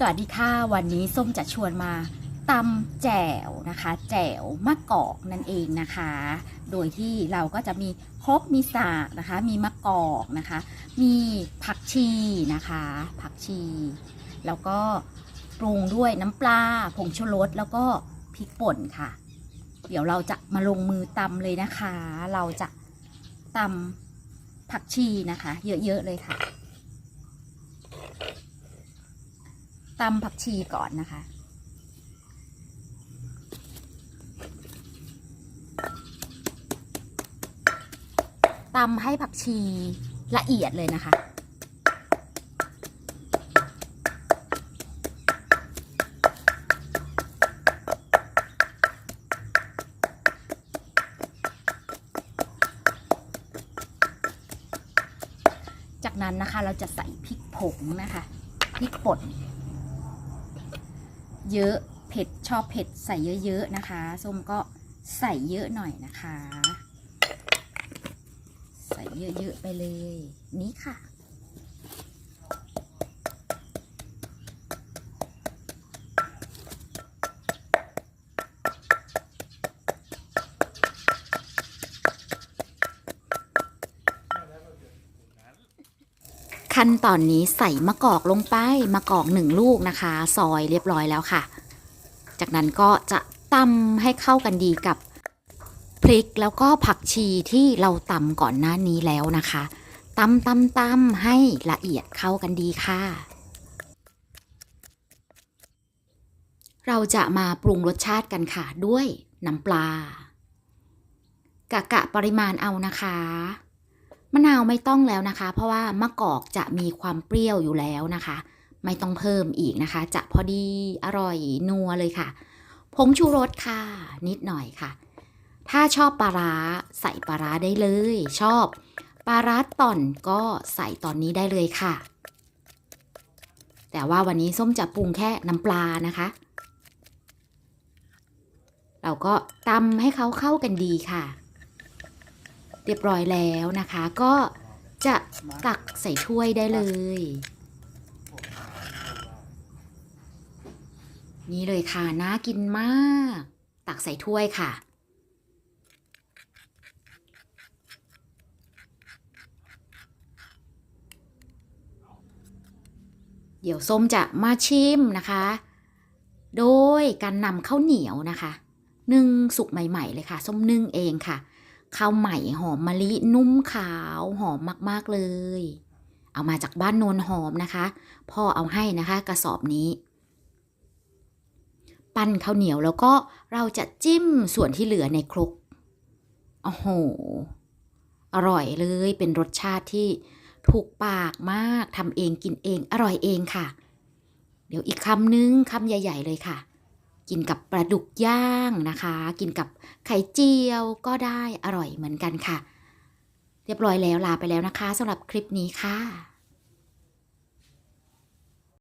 สวัสดีค่ะวันนี้ส้มจะชวนมาตำแจ่วนะคะ แจ่วมะกอกนั่นเองนะคะ โดยที่เราก็จะมีครกมีสากนะคะ มีมะกอกนะคะ มีผักชีนะคะ ผักชี แล้วก็ปรุงด้วยน้ำปลาผงชูรสแล้วก็พริกป่นค่ะ เดี๋ยวเราจะมาลงมือตำเลยนะคะ เราจะตำผักชีนะคะ เยอะๆเลยค่ะ ตำผักชีก่อนนะคะ ตำให้ผักชีละเอียดเลยนะคะจากนั้นนะคะเราจะใส่พริกผงนะคะพริกป่น เยอะเผ็ดชอบเผ็ดใส่เยอะๆนะคะส้มก็ใส่เยอะหน่อยนะคะ ใส่เยอะๆไปเลย นี่ค่ะ ขั้นตอนนี้ใส่มะกอกลงไปมะกอกหนึ่งลูกนะคะ ซอยเรียบร้อยแล้วค่ะ จากนั้นก็จะตำให้เข้ากันดีกับพริกแล้วก็ผักชีที่เราตำก่อนหน้านี้แล้วนะคะตำตำตำให้ละเอียดเข้ากันดีค่ะ เราจะมาปรุงรสชาติกันค่ะด้วยน้ำปลากะกะปริมาณเอานะคะ มะนาวไม่ต้องแล้วนะคะ เพราะว่ามะกอกจะมีความเปรี้ยวอยู่แล้วนะคะ ไม่ต้องเพิ่มอีกนะคะ จะพอดีอร่อยนัวเลยค่ะผงชูรสค่ะ นิดหน่อยค่ะ ถ้าชอบปลาร้าใส่ปลาร้าได้เลย ชอบปลาร้าต่อนก็ใส่ตอนนี้ได้เลยค่ะ แต่ว่าวันนี้ส้มจะปรุงแค่น้ำปลานะคะ เราก็ตำให้เขาเข้ากันดีค่ะ เรียบร้อยแล้วนะคะ ก็จะตักใส่ถ้วยได้เลย นี่เลยค่ะ น่ากินมาก ตักใส่ถ้วยค่ะเดี๋ยวส้มจะมาชิมนะคะ โดยการนำข้าวเหนียวนะคะ นึ่งสุกใหม่ ๆ เลยค่ะ ส้มนึ่งเองค่ะ ข้าวใหม่หอมมะลินุ่มขาวหอมมากๆเลย เอามาจากบ้านโนนหอมนะคะ พ่อเอาให้นะคะกระสอบนี้ ปั้นข้าวเหนียวแล้วก็เราจะจิ้มส่วนที่เหลือในครกโอ้โห อร่อยเลยเป็นรสชาติที่ถูกปากมากทำเองกินเองอร่อยเองค่ะ เดี๋ยวอีกคำนึงคำใหญ่ ๆ เลยค่ะ กินกับปลาดุกย่างนะคะ กินกับไข่เจียวก็ได้อร่อยเหมือนกันค่ะ เรียบร้อยแล้วลาไปแล้วนะคะสำหรับคลิปนี้ค่ะ